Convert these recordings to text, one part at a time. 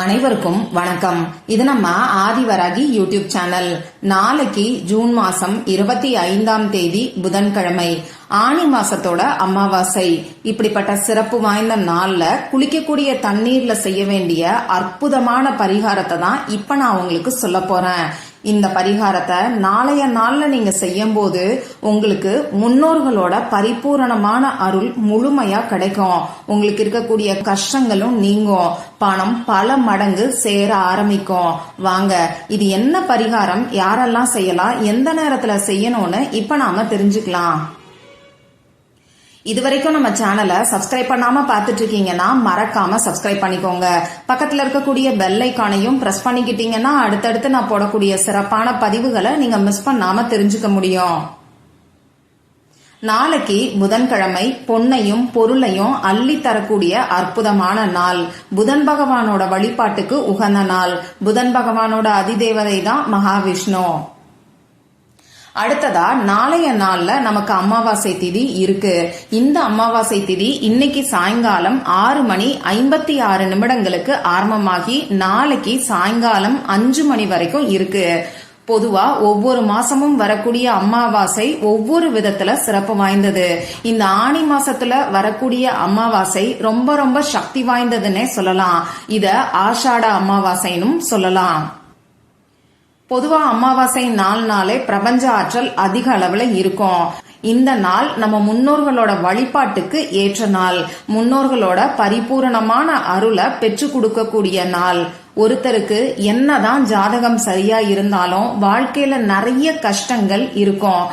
அனைவருக்கும் வணக்கம். இது நம்ம ஆதிவராகி யூடியூப் சேனல். நாளைக்கு ஜூன் மாசம் இருபத்தி ஐந்தாம் தேதி புதன்கிழமை. ஆனி மாசத்தோட அமாவாசை. இப்படிப்பட்ட சிறப்பு வாய்ந்த நாள்ல குளிக்கக்கூடிய தண்ணீர்ல செய்ய வேண்டிய அற்புதமான பரிகாரத்தை தான் இப்ப நான் உங்களுக்கு சொல்ல போறேன். இந்த பரிகாரத்தை நாளைய நாள்ல நீங்க செய்யும் போது உங்களுக்கு முன்னோர்களோட பரிபூரணமான அருள் முழுமையா கிடைக்கும். உங்களுக்கு இருக்கக்கூடிய கஷ்டங்களும் நீங்கும். பணம் பல மடங்கு சேர ஆரம்பிக்கும். வாங்க இது என்ன பரிகாரம்? யாரெல்லாம் செய்யலாம்? எந்த நேரத்துல செய்யணும்னு இப்ப நாம தெரிஞ்சுக்கலாம். இது வரைக்கும் நம்ம சேனலை சப்ஸ்கிரைப் பண்ணாம பார்த்துட்டு இருக்கீங்கன்னா மறக்காம சப்ஸ்கிரைப் பண்ணிக்கோங்க. பக்கத்துல இருக்கக்கூடிய பெல் ஐக்கானையும் பிரஸ் பண்ணிக்கிட்டீங்கன்னா அடுத்தடுத்து நான் போடக்கூடிய சிறப்பான பதிவுகளை நீங்க மிஸ் பண்ணாம தெரிஞ்சுக்க முடியும். நாளைக்கு புதன்கிழமை பொன்னையும் பொருளையும் அள்ளி தரக்கூடிய அற்புதமான நாள். புதன் பகவானோட வழிபாட்டுக்கு உகந்த நாள். புதன் பகவானோட அதிதேவதை தான் மகாவிஷ்ணு. அடுத்ததா நாளைய நாள்ல நமக்கு அமாவாசை திதி இருக்கு. இந்த அமாவாசை திதி இன்னைக்கு சாயங்காலம் ஆறு மணி ஐம்பத்தி ஆறு நிமிடங்களுக்கு ஆரம்பமாகி நாளைக்கு சாயங்காலம் அஞ்சு மணி வரைக்கும் இருக்கு. பொதுவா ஒவ்வொரு மாசமும் வரக்கூடிய அமாவாசை ஒவ்வொரு விதத்துல சிறப்பு வாய்ந்தது. இந்த ஆணி மாசத்துல வரக்கூடிய அமாவாசை ரொம்ப ரொம்ப சக்தி வாய்ந்ததுன்னே சொல்லலாம். இத ஆஷாட அமாவாசைன்னு சொல்லலாம். பொதுவா அமாவாசை நாள் நாளே பிரபஞ்ச ஆற்றல் அதிக அளவுல இருக்கும். இந்த நாள் நம்ம முன்னோர்களோட வழிபாட்டுக்கு ஏற்ற நாள். முன்னோர்களோட பரிபூரணமான அருளை பெற்று கொடுக்கக்கூடிய நாள். ஒருத்தருக்கு என்னதான் ஜாதகம் சரியா இருந்தாலும் வாழ்க்கையில நிறைய கஷ்டங்கள் இருக்கும்.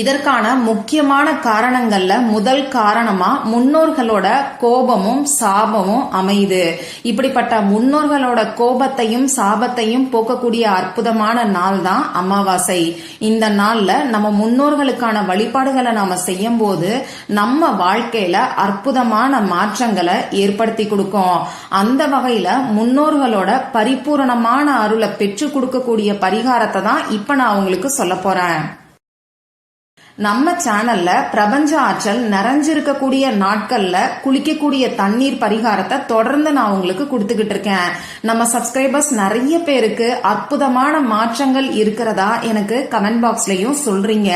இதற்கான முக்கியமான காரணங்கள்ல முதல் காரணமா முன்னோர்களோட கோபமும் சாபமும் அமையுது. இப்படிப்பட்ட முன்னோர்களோட கோபத்தையும் சாபத்தையும் போக்கக்கூடிய அற்புதமான நாள் தான் அமாவாசை. இந்த நாள்ல நம்ம முன்னோர்களுக்கான வழிபாடுகளை நாம செய்யும் போது நம்ம வாழ்க்கையில அற்புதமான மாற்றங்களை ஏற்படுத்தி கொடுக்கும். அந்த வகையில முன்னோர்களோட பரிபூரணமான அருளை பெற்று கொடுக்கக்கூடிய பரிகாரத்தை தான் இப்ப நான் உங்களுக்கு சொல்ல போறேன். நம்ம சேனல்ல பிரபஞ்ச ஆற்றல் நிறைஞ்சிருக்கக்கூடிய நாட்கள்ல குளிக்கக்கூடிய தண்ணீர் பரிகாரத்தை தொடர்ந்து நான் உங்களுக்கு கொடுத்துக்கிட்டு இருக்கேன். நம்ம சப்ஸ்கிரைபர்ஸ் நிறைய பேருக்கு அற்புதமான மாற்றங்கள் இருக்கிறதா எனக்கு கமெண்ட் பாக்ஸ்லயும் சொல்றீங்க.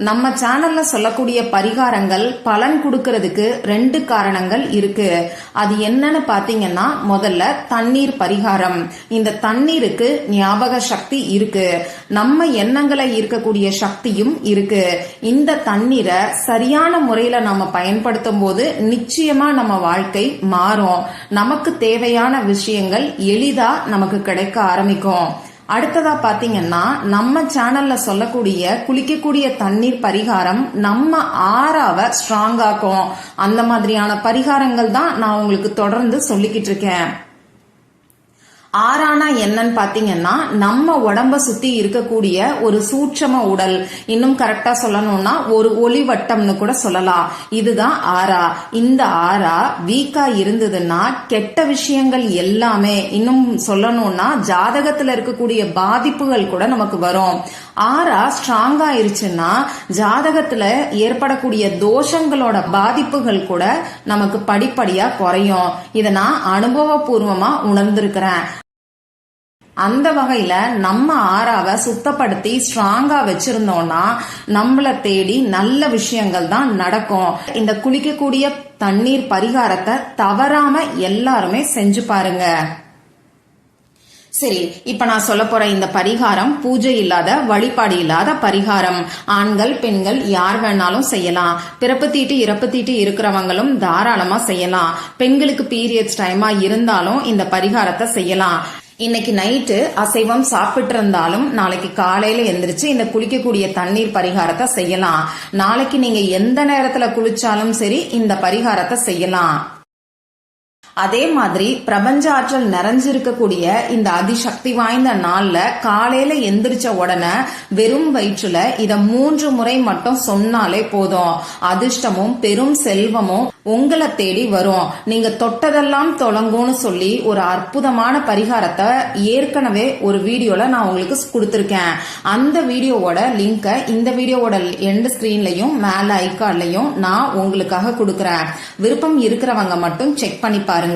நம்ம சேனல்ல சொல்லக்கூடிய பரிகாரங்கள் பலன் கொடுக்கறதுக்கு ரெண்டு காரணங்கள் இருக்கு. அது என்னன்னு பாத்தீங்கன்னா முதல்ல தண்ணீர் பரிகாரம். இந்த தண்ணீருக்கு ஞாபக சக்தி இருக்கு. நம்ம எண்ணங்களை இருக்கக்கூடிய சக்தியும் இருக்கு. இந்த தண்ணீரை சரியான முறையில நம்ம பயன்படுத்தும் போது நிச்சயமா நம்ம வாழ்க்கை மாறும். நமக்கு தேவையான விஷயங்கள் எளிதா நமக்கு கிடைக்க ஆரம்பிக்கும். அடுத்ததா பாத்தீங்கன்னா நம்ம சேனல்ல சொல்லக்கூடிய குளிக்கக்கூடிய தண்ணீர் பரிகாரம் நம்ம ஆறாவ ஸ்ட்ராங் ஆக்கும். அந்த மாதிரியான பரிகாரங்கள் தான் நான் உங்களுக்கு தொடர்ந்து சொல்லிக்கிட்டு இருக்கேன். ஆறானா என்னன்னு பாத்தீங்கன்னா நம்ம உடம்ப சுத்தி இருக்கக்கூடிய ஒரு சூட்சம உடல். இன்னும் கரெக்டா சொல்லணும்னா ஒரு ஒளிவட்டம்னு கூட சொல்லலாம். இதுதான் ஆறா. இந்த ஆறா வீக்கா இருந்ததுன்னா கெட்ட விஷயங்கள் எல்லாமே இன்னும் சொல்லணும்னா ஜாதகத்துல இருக்கக்கூடிய பாதிப்புகள் கூட நமக்கு வரும். ஆறா ஸ்ட்ராங் ஆயிருச்சுன்னா ஜாதகத்துல ஏற்படக்கூடிய தோஷங்களோட பாதிப்புகள் கூட நமக்கு படிப்படியா குறையும். இதை நான் அனுபவபூர்வமா உணர்ந்திருக்கிறேன். அந்த வகையில நம்ம ஆறாவை சுத்தப்படுத்தி ஸ்ட்ராங்கா வச்சிருந்தோம்னா நம்மளை தேடி நல்ல விஷயங்கள் தான் நடக்கும். இந்த குளிக்கக்கூடிய தண்ணீர் பரிகாரத்தை தவறாம எல்லாருமே செஞ்சு பாருங்க. சரி இப்ப நான் சொல்ல போற இந்த பரிகாரம் பூஜை இல்லாத வழிபாடு இல்லாத பரிகாரம். ஆண்கள் பெண்கள் யார் வேணாலும் செய்யலாம். பிறப்பு தீட்டு இறப்பு தீட்டு இருக்கிறவங்களும் தாராளமா செய்யலாம். பெண்களுக்கு பீரியட்ஸ் டைமா இருந்தாலும் இந்த பரிகாரத்தை செய்யலாம். இன்னைக்கு நைட்டு அசைவம் சாப்பிட்டு இருந்தாலும் நாளைக்கு காலையில எந்திரிச்சு இந்த குளிக்கக்கூடிய தண்ணீர் பரிகாரத்தை செய்யலாம். நாளைக்கு நீங்க எந்த நேரத்துல குளிச்சாலும் சரி இந்த பரிகாரத்தை செய்யலாம். அதே மாதிரி பிரபஞ்ச ஆற்றல் நிறைஞ்சிருக்கக்கூடிய இந்த அதிசக்தி வாய்ந்த நாள்ல காலையில எந்திரிச்ச உடனே வெறும் வயிற்றுல இத மூன்று முறை மட்டும் சொன்னாலே போதும். அதிர்ஷ்டமும் பெரும் செல்வமும் உங்களை தேடி வரும். நீங்க தொட்டதெல்லாம் தொடங்கும்னு சொல்லி ஒரு அற்புதமான பரிகாரத்தை ஏற்கனவே ஒரு வீடியோல நான் உங்களுக்கு கொடுத்துருக்கேன். அந்த வீடியோவோட லிங்கை இந்த வீடியோவோட எண்ட் ஸ்கிரீன்லயும் மேல ஐகார்ட்லயும் நான் உங்களுக்காக கொடுக்கறேன். விருப்பம் இருக்கிறவங்க மட்டும் செக் பண்ணி பாருங்க.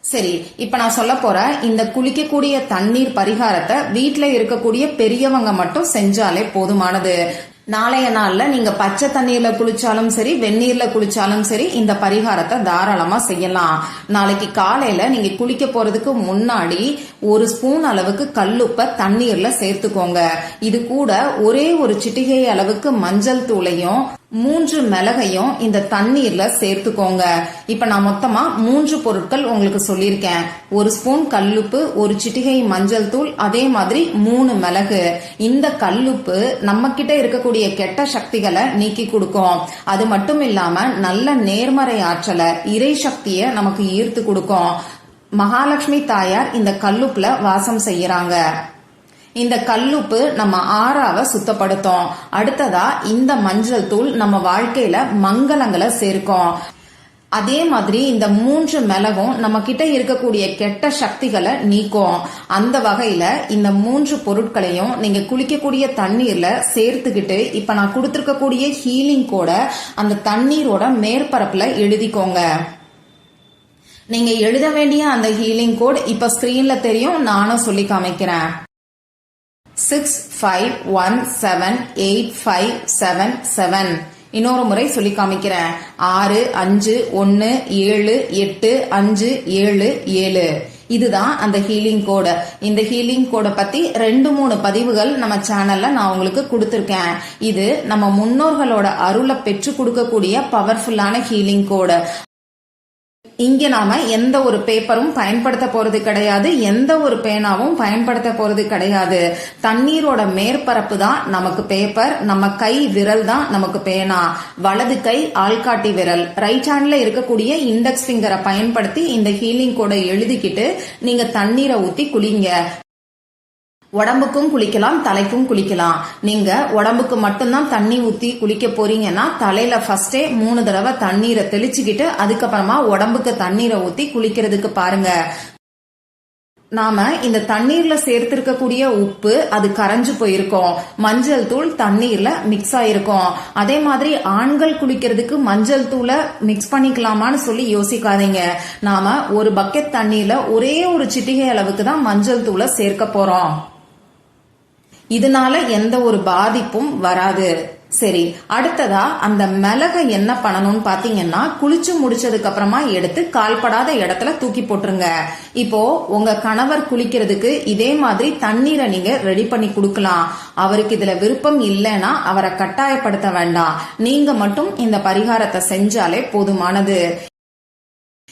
சரி இப்ப நான் சொல்ல போற இந்த குளிக்கக்கூடிய தண்ணீர் பரிகாரத்தை வீட்ல இருக்கக்கூடிய பெரியவங்க மட்டும் செஞ்சாலே போதுமானது. நாளைய நாள்ல நீங்க பச்சை தண்ணீர்ல குளிச்சாலும் சரி வெந்நீர்ல குளிச்சாலும் சரி இந்த பரிகாரத்தை தாராளமா செய்யலாம். நாளைக்கு காலையில நீங்க குளிக்க போறதுக்கு முன்னாடி ஒரு ஸ்பூன் அளவுக்கு கல்லுப்ப தண்ணீர்ல சேர்த்துக்கோங்க. இது கூட ஒரே ஒரு சிட்டிகை அளவுக்கு மஞ்சள் தூளையும் மூன்று மிளகையும் இந்த தண்ணீர்ல சேர்த்துக்கோங்க. இப்ப நான் மொத்தமா மூன்று பொருட்கள் உங்களுக்கு சொல்லியிருக்கேன். ஒரு ஸ்பூன் கல்லுப்பு ஒரு சிட்டிகை மஞ்சள் தூள் அதே மாதிரி மூணு மிளகு. இந்த கல்லுப்பு நம்ம கிட்ட இருக்கக்கூடிய கெட்ட சக்திகளை நீக்கி கொடுக்கும். அது மட்டும் இல்லாம நல்ல நேர்மறை ஆற்றலை இறை சக்தியை நமக்கு ஈர்த்து கொடுக்கும். மகாலட்சுமி தாயார் இந்த கல்லுப்புல வாசம் செய்யறாங்க. இந்த கல்லுப்பு நம்ம ஆறாவ சுத்தப்படுத்தும். அடுத்ததா இந்த மஞ்சள் தூள் நம்ம வாழ்க்கையில மங்களங்களை சேர்க்கும். அதே மாதிரி இந்த மூன்று மிளகும் நம்ம கிட்ட இருக்கக்கூடிய கெட்ட சக்திகளை நீக்கும். அந்த வகையில இந்த மூன்று பொருட்களையும் நீங்க குளிக்கக்கூடிய தண்ணீர்ல சேர்த்துக்கிட்டு இப்ப நான் கொடுத்துருக்கக்கூடிய ஹீலிங் கூட அந்த தண்ணீரோட மேற்பரப்புல எழுதிக்கோங்க. நீங்க எழுத வேண்டிய அந்த ஹீலிங் கோட் இப்ப ஸ்கிரீன்ல தெரியும் நானும் சொல்லி காமிக்கிறேன். Six five one seven eight five seven seven இன்னொரு முறை சொல்லி காமிக்கிறேன் ஆறு அஞ்சு ஒன்று ஏழு எட்டு அஞ்சு ஏழு ஏழு. இதுதான் அந்த ஹீலிங் கோடு இந்த ஹீலிங் கோடை பத்தி ரெண்டு மூணு பதிவுகள் நம்ம சேனல்ல நான் உங்களுக்கு கொடுத்துருக்கேன். இது நம்ம முன்னோர்களோட அருளை பெற்று கொடுக்கக்கூடிய பவர்ஃபுல்லான ஹீலிங் கோடு இங்க நாம எந்த ஒரு பேப்பரும் பயன்படுத்த போறது கிடையாது. எந்த ஒரு பேனாவும் பயன்படுத்த போறது கிடையாது. தண்ணீரோட மேற்பரப்பு தான் நமக்கு பேப்பர் நம்ம கை விரல் தான் நமக்கு பேனா. வலது கை ஆள்காட்டி விரல். ரைட் ஹேண்ட்ல இருக்கக்கூடிய இண்டெக்ஸ் ஃபிங்கரை பயன்படுத்தி இந்த ஹீலிங் கோடை எழுதிக்கிட்டு நீங்க தண்ணீரை ஊத்தி குளிங்க. உடம்புக்கும் குளிக்கலாம் தலைக்கும் குளிக்கலாம். நீங்க உடம்புக்கு மட்டும்தான் தண்ணி ஊத்தி குளிக்க போறீங்கன்னா தலையில ஃபர்ஸ்டே மூணு தடவை தண்ணீரை தெளிச்சுக்கிட்டு அதுக்கப்புறமா உடம்புக்கு தண்ணீரை ஊத்தி குளிக்கிறதுக்கு பாருங்க. நாம இந்த தண்ணீர்ல சேர்த்திருக்கக்கூடிய உப்பு அது கரைஞ்சு போயிருக்கும். மஞ்சள் தூள் தண்ணீர்ல மிக்ஸ் ஆயிருக்கும். அதே மாதிரி ஆண்கள் குளிக்கிறதுக்கு மஞ்சள் தூளை மிக்ஸ் பண்ணிக்கலாமான்னு சொல்லி யோசிக்காதீங்க. நாம ஒரு பக்கெட் தண்ணீர்ல ஒரே ஒரு சிட்டிகை அளவுக்கு தான் மஞ்சள் தூளை சேர்க்க போறோம். இதனால எந்த ஒரு பாதிப்பும் வராது. சரி அடுத்ததா அந்த மிளகை என்ன பண்ணணும்னு பாத்தீங்கன்னா குளிச்சு முடிச்சதுக்கு அப்புறமா எடுத்து கால்படாத இடத்துல தூக்கி போட்டுருங்க. இப்போ உங்க கணவர் குளிக்கிறதுக்கு இதே மாதிரி தண்ணீரை நீங்க ரெடி பண்ணி கொடுக்கலாம். அவருக்கு இதுல விருப்பம் இல்லைன்னா அவரை கட்டாயப்படுத்த வேண்டாம். நீங்க மட்டும் இந்த பரிகாரத்தை செஞ்சாலே போதுமானது.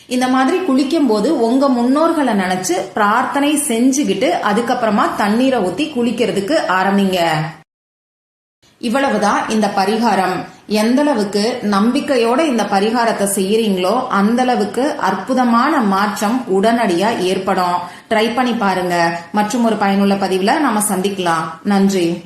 இந்த மாதிரி குளிக்கும் போது உங்க முன்னோர்களை நினைச்சு பிரார்த்தனை செஞ்சுக்கிட்டு அதுக்கப்புறமா தண்ணீரை ஊத்தி குளிக்கிறதுக்கு ஆரம்பிங்க. இவ்வளவுதான் இந்த பரிகாரம். எந்த அளவுக்கு நம்பிக்கையோட இந்த பரிகாரத்தை செய்யறீங்களோ அந்த அளவுக்கு அற்புதமான மாற்றம் உடனடியா ஏற்படும். ட்ரை பண்ணி பாருங்க. மற்றும் ஒரு பயனுள்ள பதிவுல நாம சந்திக்கலாம். நன்றி.